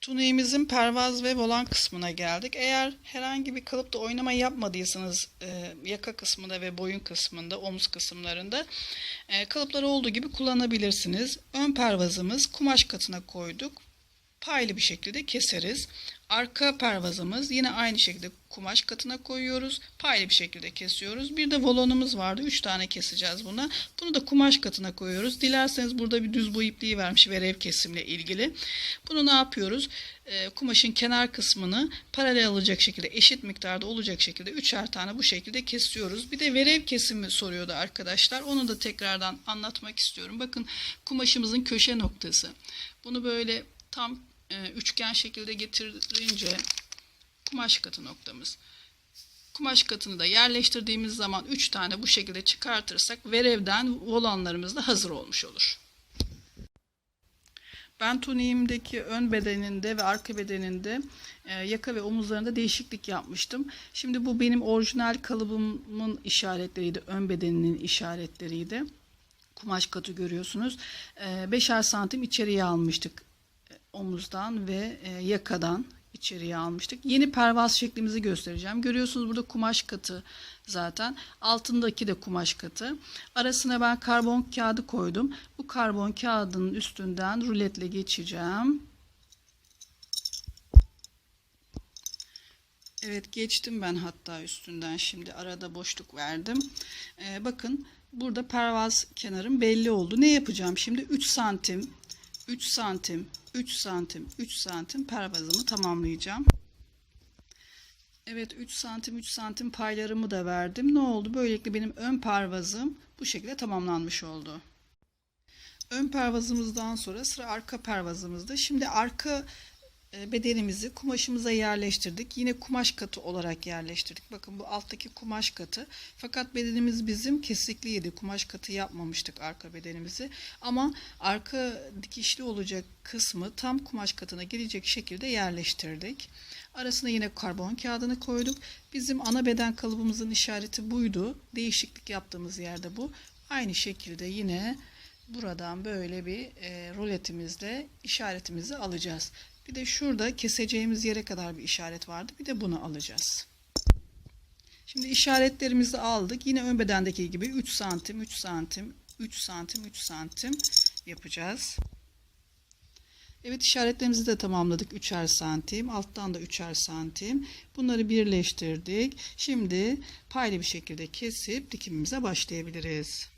Tuniğimizin pervaz ve volan kısmına geldik. Eğer herhangi bir kalıpta oynama yapmadıysanız e, yaka kısmında ve boyun kısmında, omuz kısımlarında e, kalıpları olduğu gibi kullanabilirsiniz. Ön pervazımız kumaş katına koyduk. Paylı bir şekilde keseriz. Arka pervazımız yine aynı şekilde kumaş katına koyuyoruz. Paylı bir şekilde kesiyoruz. Bir de volonumuz vardı. 3 tane keseceğiz buna. Bunu da kumaş katına koyuyoruz. Dilerseniz burada bir düz boy ipliği vermiş verev kesimle ilgili. Bunu ne yapıyoruz? Ee, kumaşın kenar kısmını paralel olacak şekilde eşit miktarda olacak şekilde üçer tane bu şekilde kesiyoruz. Bir de verev kesimi soruyordu arkadaşlar. Onu da tekrardan anlatmak istiyorum. Bakın kumaşımızın köşe noktası. Bunu böyle tam e, üçgen şekilde getirince kumaş katı noktamız. Kumaş katını da yerleştirdiğimiz zaman 3 tane bu şekilde çıkartırsak verevden volanlarımız da hazır olmuş olur. Ben tuniğimdeki ön bedeninde ve arka bedeninde e, yaka ve omuzlarında değişiklik yapmıştım. Şimdi bu benim orijinal kalıbımın işaretleriydi. Ön bedeninin işaretleriydi. Kumaş katı görüyorsunuz. E, beşer santim içeriye almıştık omuzdan ve e, yakadan içeriye almıştık. Yeni pervaz şeklimizi göstereceğim. Görüyorsunuz burada kumaş katı zaten. Altındaki de kumaş katı. Arasına ben karbon kağıdı koydum. Bu karbon kağıdının üstünden ruletle geçeceğim. Evet geçtim ben hatta üstünden şimdi arada boşluk verdim. Ee, bakın burada pervaz kenarım belli oldu. Ne yapacağım şimdi 3 santim 3 santim 3 santim 3 santim pervazımı tamamlayacağım. Evet 3 santim 3 santim paylarımı da verdim. Ne oldu? Böylelikle benim ön pervazım bu şekilde tamamlanmış oldu. Ön pervazımızdan sonra sıra arka pervazımızda. Şimdi arka bedenimizi kumaşımıza yerleştirdik. Yine kumaş katı olarak yerleştirdik. Bakın bu alttaki kumaş katı. Fakat bedenimiz bizim kesikliydi. Kumaş katı yapmamıştık arka bedenimizi. Ama arka dikişli olacak kısmı tam kumaş katına gelecek şekilde yerleştirdik. Arasına yine karbon kağıdını koyduk. Bizim ana beden kalıbımızın işareti buydu. Değişiklik yaptığımız yerde bu. Aynı şekilde yine buradan böyle bir e, ruletimizle işaretimizi alacağız. Bir de şurada keseceğimiz yere kadar bir işaret vardı. Bir de bunu alacağız. Şimdi işaretlerimizi aldık. Yine ön bedendeki gibi 3 santim, 3 santim, 3 santim, 3 santim yapacağız. Evet işaretlerimizi de tamamladık. 3'er santim. Alttan da 3'er santim. Bunları birleştirdik. Şimdi paylı bir şekilde kesip dikimimize başlayabiliriz.